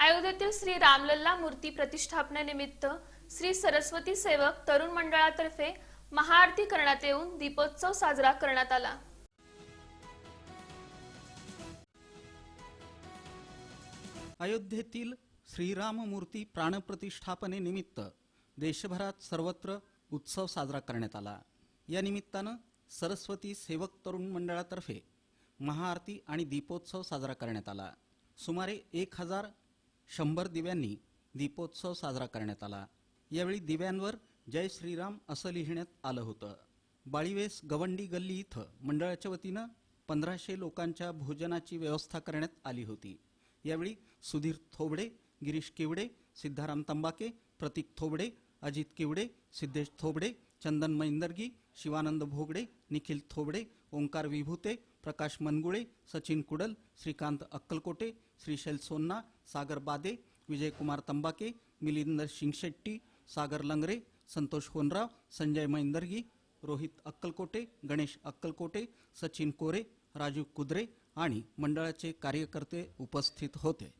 अयोध्येतील श्री रामलल्ला मूर्ती प्रतिष्ठापनेनिमित्त श्री सरस्वती सेवक तरुण मंडळातर्फे महाआरती करण्यात येऊन दीपोत्सव साजरा करण्यात आला. अयोध्येतील श्रीराममूर्ती प्राणप्रतिष्ठापनेनिमित्त देशभरात सर्वत्र उत्सव साजरा करण्यात आला. या निमित्तानं सरस्वती सेवक तरुण मंडळातर्फे महाआरती आणि दीपोत्सव साजरा करण्यात आला. सुमारे एक हजार शंभर दिव्यांनी दीपोत्सव साजरा करण्यात आला. यावेळी दिव्यांवर जय श्रीराम असं लिहिण्यात आलं होतं. बाळीवेस गवंडी गल्ली इथं मंडळाच्या वतीनं पंधराशे लोकांच्या भोजनाची व्यवस्था करण्यात आली होती. यावेळी सुधीर थोबडे गिरीश किवडे सिद्धाराम तंबाके प्रतीक थोबडे अजित किवडे सिद्धेश थोबडे चंदन मैंदर्गी शिवानंद भोगडे निखिल थोबडे ओंकार विभूते प्रकाश मनगुळे सचिन कुडल श्रीकांत अक्कलकोटे श्रीशैल सोन्ना सागर बादे विजयकुमार तंबाके मिलिंद शिंगशेट्टी सागर लंगरे संतोष होनराव संजय मैंदर्गी रोहित अक्कलकोटे गणेश अक्कलकोटे सचिन कोरे राजू कुद्रे आणि मंडळाचे कार्यकर्ते उपस्थित होते.